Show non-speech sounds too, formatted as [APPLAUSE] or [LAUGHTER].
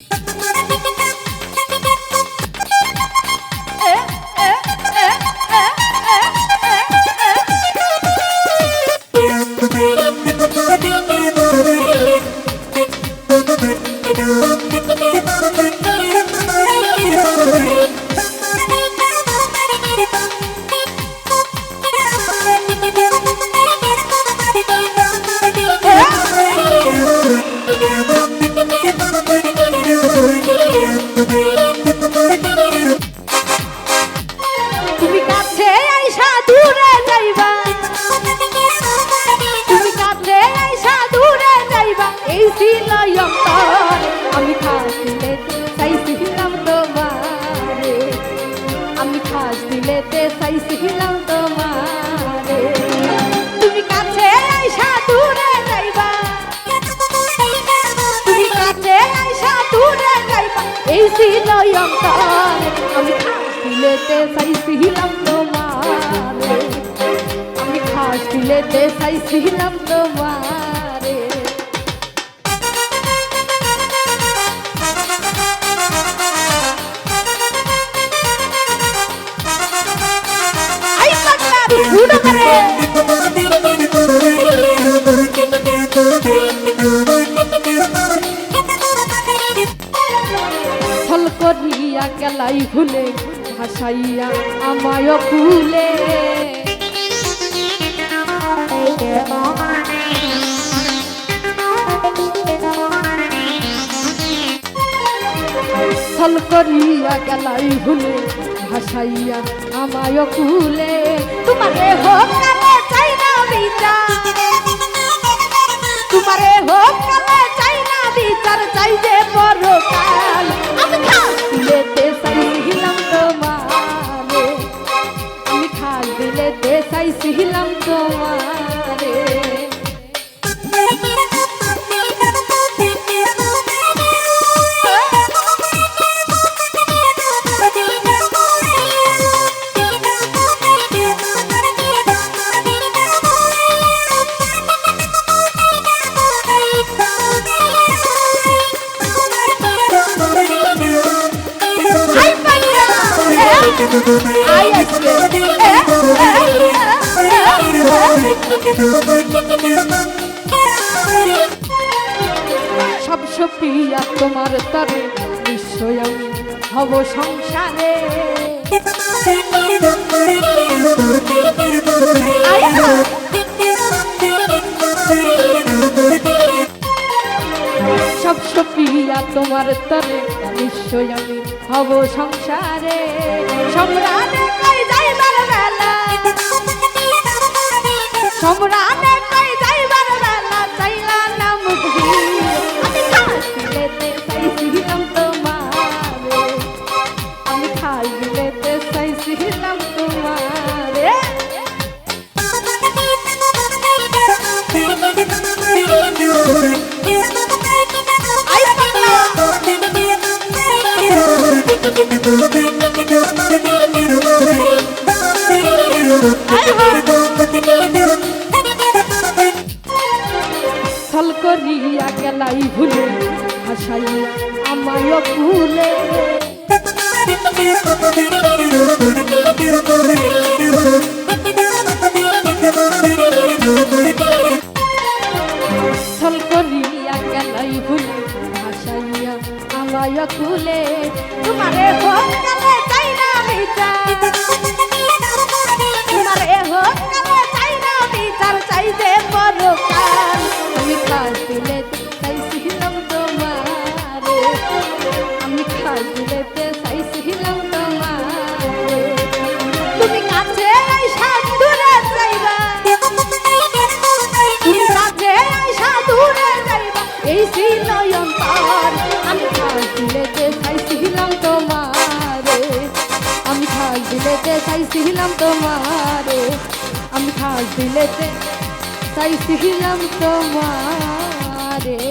তুমি [LAUGHS] দিলে চাইছিলাম তোমারে। আমি খাস দিলেতে চাইছিলাম তোমারে। তুমি কাছে আইসা দূরে যাইবা। তুমি কাছে আইসা দূরে যাইবা। এই ছিল অন্তর। আমি খাস দিলেতে তোমারে। করিয়া গেলাই ভুলে ভাসাইয়া আমায় ছল করিয়া গেলাই ভুলে ভাসাইয়া আমায় কুলে তোমারে হোক কালে চাই না বিচার। তোমারে হোক কালে চাই না বিচার, চাই যে পরকাল। আমি খাস চাইছিলাম তোমারে। সব সপিয়া তোমার নিশ্চয় হব সংসারে। সব সপিয়া তোমার তরে নিশ্চয় আমি হব সংসারে সম্রাটে কই বেলা। সম্রাটে ছল করিয়া গেলাই ভুলে হাসাইয়া আমায় কুলে ছল করিয়া গেলাই ভুলে চাইছিলাম তোমারে আমি খাস দিলেতে চাইছিলাম তোমারে।